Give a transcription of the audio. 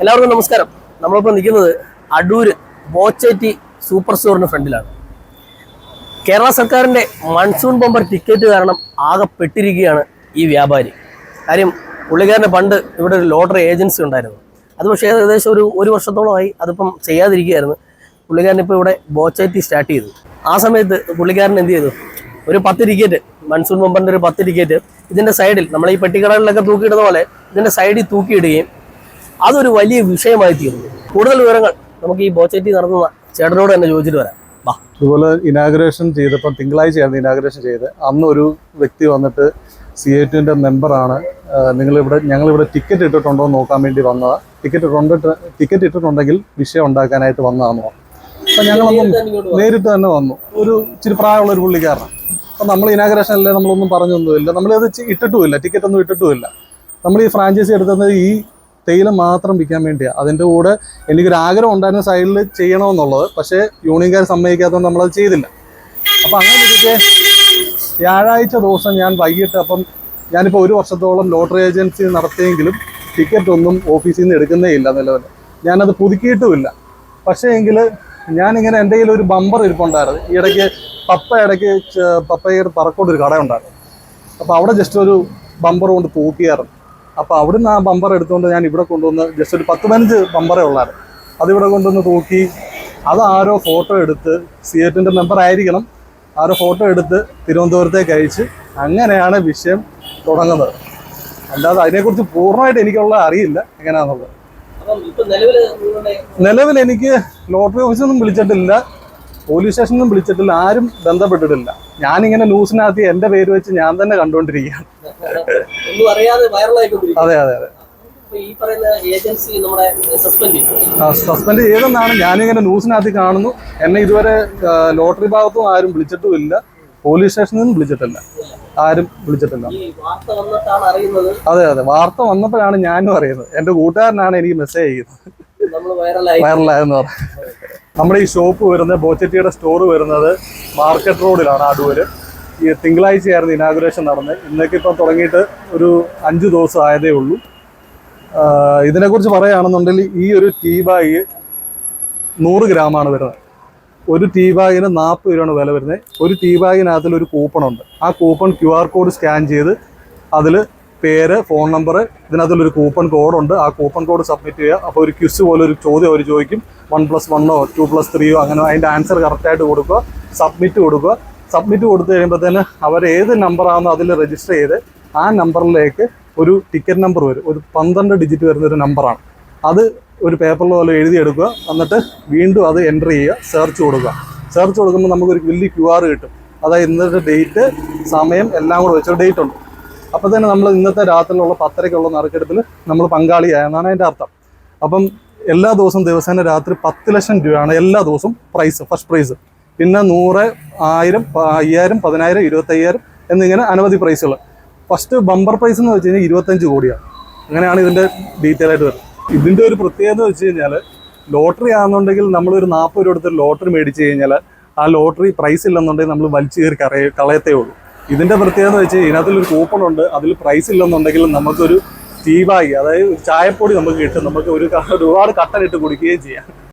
എല്ലാവർക്കും നമസ്കാരം. നമ്മളിപ്പോൾ നിൽക്കുന്നത് അടൂര് ബോച്ചേറ്റി സൂപ്പർ സ്റ്റോറിന് ഫ്രണ്ടിലാണ്. കേരള സർക്കാരിന്റെ മൺസൂൺ ബമ്പർ ടിക്കറ്റ് കാരണം ആകെ പെട്ടിരിക്കുകയാണ് ഈ വ്യാപാരി. കാര്യം പുള്ളിക്കാരന്റെ പണ്ട് ഇവിടെ ഒരു ലോട്ടറി ഏജൻസി ഉണ്ടായിരുന്നു. അത് പക്ഷേ ഏകദേശം ഒരു ഒരു വർഷത്തോളമായി അതിപ്പം ചെയ്യാതിരിക്കുകയായിരുന്നു. പുള്ളിക്കാരൻ ഇപ്പോൾ ഇവിടെ ബോച്ചേറ്റി സ്റ്റാർട്ട് ചെയ്തു. ആ സമയത്ത് പുള്ളിക്കാരൻ എന്ത് ചെയ്തു? ഒരു പത്ത് ടിക്കറ്റ് മൺസൂൺ ബമ്പറിന്റെ ഒരു പത്ത് ടിക്കറ്റ് ഇതിന്റെ സൈഡിൽ നമ്മൾ ഈ പെട്ടിക്കടകളിലൊക്കെ തൂക്കിയിടുന്ന പോലെ ഇതിന്റെ സൈഡിൽ തൂക്കിയിടുകയും അതൊരു വലിയ വിഷയമായി തീർന്നു. കൂടുതൽ വിവരങ്ങൾ നമുക്ക് ഈ ബോച്ചേറ്റി നടത്തുന്ന ചേട്ടനോട് തന്നെ ചോദിച്ചിട്ട് വരാം. അതുപോലെ ഇനാഗ്രേഷൻ ചെയ്തപ്പോൾ തിങ്കളാഴ്ചയായിരുന്നു ഇനാഗ്രേഷൻ ചെയ്ത് അന്ന് ഒരു വ്യക്തി വന്നിട്ട് സി ഐ ടിന്റെ മെമ്പറാണ് നിങ്ങളിവിടെ ഞങ്ങളിവിടെ ടിക്കറ്റ് ഇട്ടിട്ടുണ്ടോ എന്ന് നോക്കാൻ വേണ്ടി വന്നതാണ് ടിക്കറ്റ് ഇട്ടിട്ട് ടിക്കറ്റ് ഇട്ടിട്ടുണ്ടെങ്കിൽ വിഷയം ഉണ്ടാക്കാനായിട്ട് വന്നതാണെന്ന് പറഞ്ഞു. അപ്പം ഞങ്ങൾ നേരിട്ട് തന്നെ വന്നു. ഒരു ഇച്ചിരി പ്രായമുള്ള ഒരു പുള്ളിക്കാരനാണ് അപ്പം നമ്മൾ ഇനാഗ്രേഷൻ അല്ലേ നമ്മളൊന്നും പറഞ്ഞൊന്നുമില്ല. നമ്മളത് ഇട്ടിട്ടുമില്ല ടിക്കറ്റ് ഒന്നും ഇട്ടിട്ടുമില്ല. നമ്മൾ ഈ ഫ്രാഞ്ചൈസി എടുത്തത് ഈ തേയില മാത്രം വിൽക്കാൻ വേണ്ടിയാണ് അതിന്റെ കൂടെ എനിക്കൊരു ആഗ്രഹം ഉണ്ടായിരുന്ന സൈഡിൽ ചെയ്യണമെന്നുള്ളത്. പക്ഷേ യൂണിയൻകാർ സമ്മതിക്കാത്തതുകൊണ്ട് നമ്മളത് ചെയ്തില്ല. അപ്പം അങ്ങനെ ഇരിക്കെ വ്യാഴാഴ്ച ദിവസം ഞാൻ വൈകിട്ട് അപ്പം ഞാനിപ്പോൾ ഒരു വർഷത്തോളം ലോട്ടറി ഏജൻസി നടത്തിയെങ്കിലും ടിക്കറ്റ് ഒന്നും ഓഫീസിൽ നിന്ന് എടുക്കുന്നേ ഇല്ല നിലവിൽ ഞാനത് പുതുക്കിയിട്ടുമില്ല. പക്ഷേ എങ്കിൽ ഞാനിങ്ങനെ എന്റെ കയ്യിൽ ഒരു ബമ്പർ ഇരിപ്പുണ്ടായിരുന്നു. ഈ ഇടയ്ക്ക് പപ്പ ഇടയ്ക്ക് പപ്പയുടെ പറക്കോട്ട് ഒരു കടയുണ്ടായിരുന്നു. അപ്പോൾ അവിടെ ജസ്റ്റ് ഒരു ബമ്പർ കൊണ്ട് തൂക്കിയായിരുന്നു. അപ്പോൾ അവിടുന്ന് ആ ബമ്പർ എടുത്തുകൊണ്ട് ഞാൻ ഇവിടെ കൊണ്ടുവന്ന് ജസ്റ്റ് ഒരു പത്ത് പതിനഞ്ച് ബമ്പറേ ഉള്ളായിരുന്നു. അതിവിടെ കൊണ്ടുവന്ന് തൂക്കി അത് ആരോ ഫോട്ടോ എടുത്ത് സി എറ്റിന്റെ മെമ്പർ ആയിരിക്കണം. ആരോ ഫോട്ടോ എടുത്ത് തിരുവനന്തപുരത്തേക്ക് അയച്ച് അങ്ങനെയാണ് വിഷയം തുടങ്ങുന്നത്. അല്ലാതെ അതിനെക്കുറിച്ച് പൂർണമായിട്ട് എനിക്കുള്ള അറിയില്ല എങ്ങനെയാണെന്നുള്ളത് നിലവിൽ എനിക്ക് ലോട്ടറി ഓഫീസിൽ നിന്നും വിളിച്ചിട്ടില്ല പോലീസ് സ്റ്റേഷനിൽ നിന്നും വിളിച്ചിട്ടില്ല ആരും ബന്ധപ്പെട്ടിട്ടില്ല. ഞാനിങ്ങനെ ന്യൂസിനകത്ത് എന്റെ പേര് വെച്ച് ഞാൻ തന്നെ കണ്ടുകൊണ്ടിരിക്കുകയാണ്. ഒന്നും അറിയാതെ വൈറലായിക്കൊണ്ടിരിക്കും അതെ അതെ അതെ സസ്പെൻഡ് ചെയ്തു. സസ്പെൻഡ് ചെയ്തെന്നാണ് ഞാനിങ്ങനെ ന്യൂസിനകത്ത് കാണുന്നു. എന്നെ ഇതുവരെ ലോട്ടറി ഭാഗത്തും ആരും വിളിച്ചിട്ടുമില്ല. പോലീസ് സ്റ്റേഷനിൽ നിന്നും വിളിച്ചിട്ടില്ല. ആരും വിളിച്ചിട്ടില്ല. അതെ അതെ. വാർത്ത വന്നപ്പോഴാണ് ഞാനും അറിയുന്നത്. എന്റെ കൂട്ടുകാരനാണ് എനിക്ക് മെസ്സേജ് ചെയ്യുന്നത്. വൈറലായെന്ന് പറഞ്ഞു. നമ്മുടെ ഈ ഷോപ്പ് വരുന്നത് ബോച്ചറ്റിയുടെ സ്റ്റോർ വരുന്നത് മാർക്കറ്റ് റോഡിലാണ് അടൂര്. ഈ തിങ്കളാഴ്ചയായിരുന്നു ഇനാഗുറേഷൻ നടന്നത്. ഇന്നൊക്കെ ഇപ്പം തുടങ്ങിയിട്ട് ഒരു അഞ്ച് ദിവസം ആയതേ ഉള്ളൂ. ഇതിനെക്കുറിച്ച് പറയുകയാണെന്നുണ്ടെങ്കിൽ ഈ ഒരു ടീ ബാഗ് നൂറ് ഗ്രാമാണ് വരുന്നത്. ഒരു ടീ ബാഗിന് നാൽപ്പത് രൂപയാണ് വില വരുന്നത്. ഒരു ടീ ബാഗിനകത്തിൽ ഒരു കൂപ്പൺ ഉണ്ട് ആ coupon Q R code scan ചെയ്ത് അതിൽ പേര് ഫോൺ നമ്പർ ഇതിനകത്തുള്ളൊരു കൂപ്പൺ കോഡുണ്ട്. ആ കൂപ്പൺ കോഡ് സബ്മിറ്റ് ചെയ്യുക. അപ്പോൾ ഒരു ക്വിസ് പോലെ ഒരു ചോദ്യം അവർ ചോദിക്കും. വൺ പ്ലസ് വണ്ണോ ടു പ്ലസ് ത്രീയോ അങ്ങനെ അതിന്റെ ആൻസർ കറക്റ്റായിട്ട് കൊടുക്കുക. സബ്മിറ്റ് കൊടുക്കുക. സബ്മിറ്റ് കൊടുത്തു കഴിയുമ്പോഴത്തേന് അവർ ഏത് നമ്പറാണോ അതിൽ രജിസ്റ്റർ ചെയ്ത് ആ നമ്പറിലേക്ക് ഒരു ടിക്കറ്റ് നമ്പർ വരും. ഒരു പന്ത്രണ്ട് ഡിജിറ്റ് വരുന്ന ഒരു നമ്പറാണ് അത് ഒരു പേപ്പറിൽ പോലെ എഴുതിയെടുക്കുക. എന്നിട്ട് വീണ്ടും അത് എന്റർ ചെയ്യുക. സെർച്ച് കൊടുക്കുക. സെർച്ച് കൊടുക്കുമ്പോൾ നമുക്കൊരു വലിയ ക്യു ആർ കിട്ടും. അതായത് ഇന്നത്തെ ഡേറ്റ് സമയം എല്ലാം കൂടെ വെച്ചൊരു ഡേറ്റ് ഉണ്ട്. അപ്പോൾ തന്നെ നമ്മൾ ഇന്നത്തെ രാത്രിയിലുള്ള പത്തരയ്ക്കുള്ള നറുക്കെടുപ്പിൽ നമ്മൾ പങ്കാളിയായെന്നാണ് അതിന്റെ അർത്ഥം. അപ്പം എല്ലാ ദിവസവും ദിവസേന രാത്രി പത്ത് ലക്ഷം രൂപയാണ് എല്ലാ ദിവസവും പ്രൈസ് ഫസ്റ്റ് പ്രൈസ് പിന്നെ നൂറ് ആയിരം അയ്യായിരം പതിനായിരം ഇരുപത്തയ്യായിരം എന്നിങ്ങനെ അനവധി പ്രൈസുകൾ ഫസ്റ്റ് ബമ്പർ പ്രൈസ് എന്ന് വെച്ച് കഴിഞ്ഞാൽ ഇരുപത്തഞ്ച് കോടിയാണ് അങ്ങനെയാണ് ഇതിന്റെ ഡീറ്റെയിൽ ആയിട്ട് വരുന്നത്. ഇതിന്റെ ഒരു പ്രത്യേകത എന്ന് വെച്ച് കഴിഞ്ഞാൽ ലോട്ടറി ആണെന്നുണ്ടെങ്കിൽ നമ്മളൊരു നാൽപ്പത് രൂപ എടുത്ത് ലോട്ടറി മേടിച്ച് കഴിഞ്ഞാൽ ആ ലോട്ടറി പ്രൈസ് ഇല്ലെന്നുണ്ടെങ്കിൽ നമ്മൾ വലിച്ചു കയറി കറയ കളയത്തേ ഉള്ളൂ. ഇതിന്റെ പ്രത്യേകത എന്ന് വെച്ച് ഇതിനകത്തൊരു കൂപ്പൺ ഉണ്ട്. അതിൽ പ്രൈസ് ഇല്ലെന്നുണ്ടെങ്കിൽ നമുക്കൊരു ടീ ബാഗ് അതായത് ചായപ്പൊടി നമുക്ക് കിട്ടും. നമുക്ക് ഒരു ഒരുപാട് കട്ടനിട്ട് കുടിക്കുകയും ചെയ്യാം.